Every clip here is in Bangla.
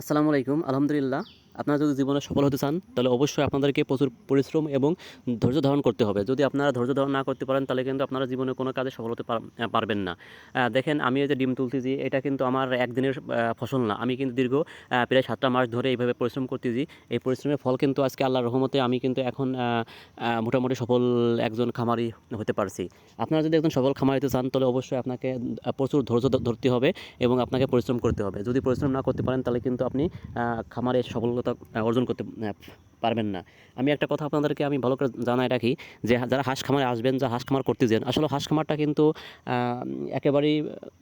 আসসালামু আলাইকুম আলহামদুলিল্লাহ। আপনারা যদি জীবনে সফল হতে চান, তাহলে অবশ্যই আপনাদেরকে প্রচুর পরিশ্রম এবং ধৈর্য ধারণ করতে হবে। যদি আপনারা ধৈর্য ধারণ না করতে পারেন, তাহলে কিন্তু আপনারা জীবনে কোনো কাজে সফল হতে পার- পারবেন না। দেখেন, আমি যে ডিম তুলতেছি, এটা কিন্তু আমার একদিনের ফসল না। আমি কিন্তু দীর্ঘ প্রায় সাতটা মাস ধরে এইভাবে পরিশ্রম করতেছি। এই পরিশ্রমের ফল কিন্তু আজকে আল্লাহর রহমতে আমি কিন্তু এখন মোটামুটি সফল একজন খামারি হতে পারছি। আপনারা যদি একজন সফল খামারি হতে চান, তাহলে অবশ্যই আপনাকে প্রচুর ধৈর্য ধরতে হবে এবং আপনাকে পরিশ্রম করতে হবে। যদি পরিশ্রম না করতে পারেন, তাহলে কিন্তু আপনি খামারে খামারে সফলতা অর্জন করতে পারবেন না। আমি একটা কথা আপনাদেরকে আমি ভালো করে জানাই রাখি যে যারা হাঁস খামারে আসবেন, যা হাঁস খামার করতে যান আসলে হাঁস খামারটা কিন্তু একেবারেই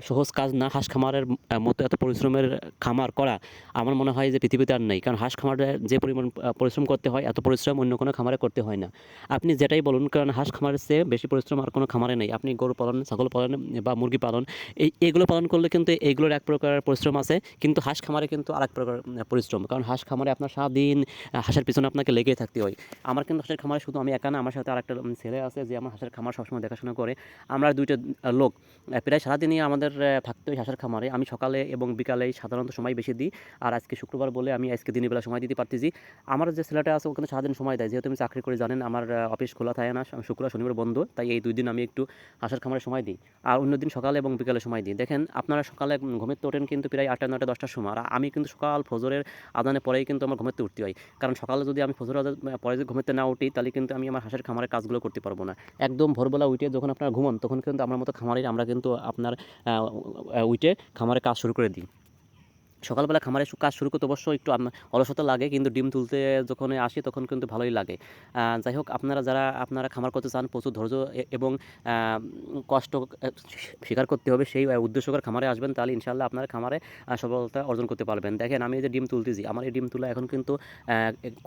সহজ কাজ না হাঁস খামারের মতো এত পরিশ্রমের খামার করা। আমার মনে হয় যে পৃথিবীতে আর নেই। কারণ হাঁস খামারে যে পরিমাণ পরিশ্রম করতে হয়, এত পরিশ্রম অন্য কোনো খামারে করতে হয় না। আপনি যেটাই বলুন, কারণ হাঁস খামারের চেয়ে বেশি পরিশ্রম আর কোনো খামারে নেই। আপনি গরু পালন, ছাগল পালন বা মুরগি পালন, এই এগুলো পালন করলে কিন্তু এইগুলোর এক প্রকার পরিশ্রম আছে। কিন্তু হাঁস খামারে কিন্তু আরেক প্রকার পরিশ্রম। কারণ হাঁস খামারে আপনার সারাদিন হাঁসের পিছনে আপনাকে লেগেই থাকতে হয়। আমার কিন্তু হাঁসের খামারে শুধু আমি একা না আমার সাথে আরেকটা ছেলে আছে যে আমার হাঁসের খামার সবসময় দেখাশোনা করে। আমরা দুইটা লোক প্রায় সারাদিনই আমাদের থাকতে হয় হাঁসের খামারে। আমি সকালে এবং বিকালে সাধারণত সময় বেশি দিই। আর আজকে শুক্রবার বলে আমি আজকে দিনের বেলা সময় দিতে পারতেছি। আমার যে ছেলেটা আছে ও কিন্তু সারাদিন সময় দেয়। যেহেতু আমি চাকরি করে জানেন আমার অফিস খোলা থাকে না শুক্রবার শনিবার বন্ধ। তাই এই দুই দিন আমি একটু হাঁসের খামারে সময় দিই। আর অন্য দিন সকালে এবং বিকালে সময় দিই। দেখেন আপনারা সকালে উম, ঘুমের তো ওঠেন কিন্তু প্রায় আটটা নয়টা দশটার সময়। আর আমি কিন্তু সকাল ফজরের আদানে পরেই কিন্তু আমার ঘুমেতে উঠতে হয়। কারণ সকালে যদি আমি ফজর পরে যদি ঘুমাতে না উঠি, তাহলে কিন্তু আমি আমার হাঁসের খামারের কাজগুলো করতে পারব না। একদম ভোরবেলা উঠে যখন আপনার ঘুমান, তখন কিন্তু আমার মতো খামারের আমরা কিন্তু আপনার উঠে খামারে কাজ শুরু করে দিই। সকালবেলা খামারে কাজ শুরু করতে অবশ্য একটু অলসতা লাগে, কিন্তু ডিম তুলতে যখন আসি তখন কিন্তু ভালোই লাগে। যাই হোক, আপনারা যারা, আপনারা খামার করতে চান, প্রচুর ধৈর্য এবং কষ্ট স্বীকার করতে হবে, সেই উদ্দেশ্য করে খামারে আসবেন, তাহলে ইনশাল্লাহ আপনার খামারে সফলতা অর্জন করতে পারবেন। দেখেন, আমি যে ডিম তুলতেছি, আমার এই ডিম তোলা এখন কিন্তু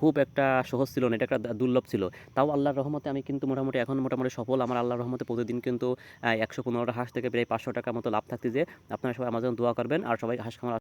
খুব একটা সহজ ছিল না, এটা একটা দুর্লভ ছিল। তাও আল্লাহর রহমতে আমি কিন্তু মোটামুটি এখন মোটামুটি সফল। আমার আল্লাহর রহমতে প্রতিদিন কিন্তু একশো পনেরোটা হাঁস থেকে প্রায় পাঁচশো টাকার মতো লাভ থাকতে যে আপনারা সবাই আমার দোয়া করবেন, আর সবাই হাঁস খামার